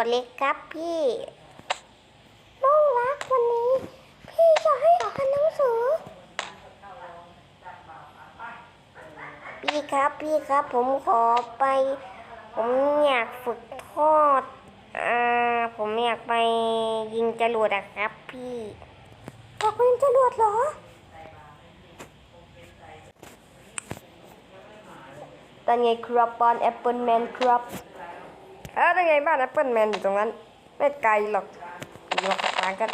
วัสดีครับพี่น้องรักวันนี้ พี่จะให้อ่านหนังสือ พี่ครับพี่ครับผมขอไป ผมอยากฝึกทอดอ่าผมอยากไปยิงจรวดอะครับ พี่อยากไปยิงจรวดเหรอนั่นไงครับบ้านแอปเปิลแมนครับ เออนั่นไงบ้านแอปเปิลแมนอยู่ตรงนั้น ไม่ไกลหรอกอยู่ห่างกัน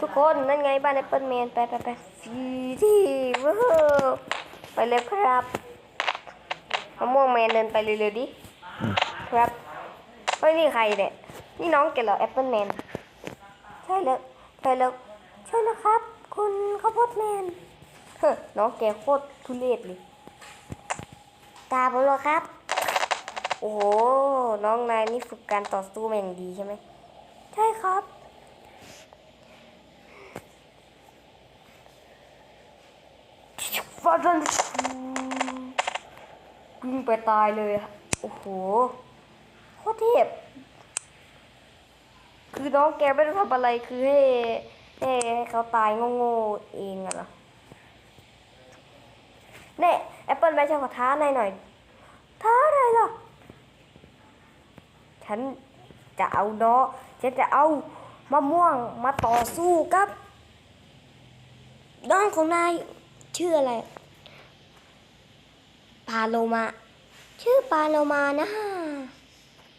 ทุกคนนั่นไงบ้านแอปเปิลแมนไปไปไปฟีที่ว้าวไปเลยครับมะม่วงแมนเดินไปเร็วๆดิ ครับเฮ้ยนี่ใครเนี่ย นี่น้องแกเหรอแอปเปิลแมน ใช่แล้วใช่แล้วใช่แล้วครับ คุณข้าวโพดแมน เฮ้อน้องแกโคตรทุเรศเลย ตาผมหรอครับ โอ้โห น้องนายนี่ฝึกการต่อสู้มาอย่างดีใช่ไหม ใช่ครับฟาดันวิ่งไปตายเลย โอ้โห โคตรเทพ คือน้องแกไม่ได้ทำอะไร คือให้ให้ให้เขาตายโง่ๆเองอะเหรอเนี่ยแอปเปิลแม่ฉันขอท้านายหน่อย ท้าอะไรล่ะ ฉันจะเอาเนาะฉันจะเอามะม่วงมาต่อสู้กับน้องของนายชื่ออะไรปาโลมาชื่อปาโลมานะ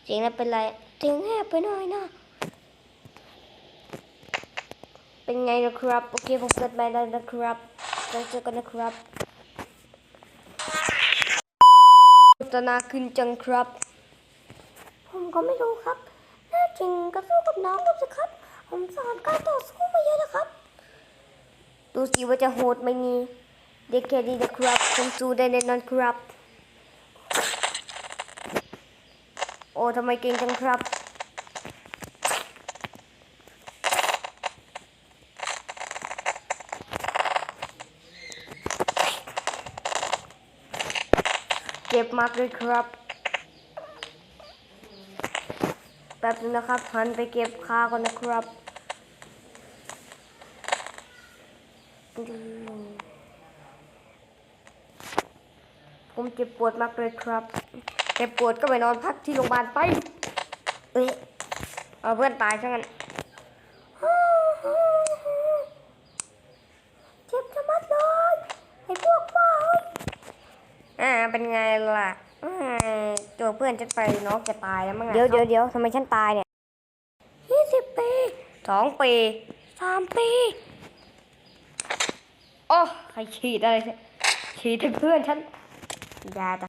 จริงแล้วเป็นไรจริงแอบไปหน่อยนะเป็นไงนะครับโอเคผมเกิดมาแล้วนะครับเราเจอกันนะครับพัฒนาขึ้นจังครับ ผมก็ไม่รู้ครับแน่จริงก็สู้กับน้องผมสิครับ ผมสอนการต่อสู้มาเยอะแล้วครับ ดูสิว่าจะโหดไหมนี่เด็กแค่นี้นะครับผมสู้ได้แน่นอนครับ โอ้ทำไมเก่งจังครับเจ็บมากเลยครับ แป๊บนึงนะครับหันไปเก็บค่าก่อนนะครับผมเจ็บปวดมากเลยครับเจ็บปวดก็ไปนอนพักที่โรงพยาบาลไป เอ้ยเอาเพื่อนตายซะงั้นเจ็บจะมัดเลยไอ้พวกบ้าเอ้ยอ่าเป็นไงล่ะอืม เพื่อนฉันไปน้องจะตายแล้วมั้งอะเดี๋ยวเดี๋ยวเดี๋ยวทำไมฉันตายเนี่ยยี่สิบปีสองปีสามปีโอ้ใครฉีดอะไรเนี่ยฉีดให้เพื่อนฉันอยาตะ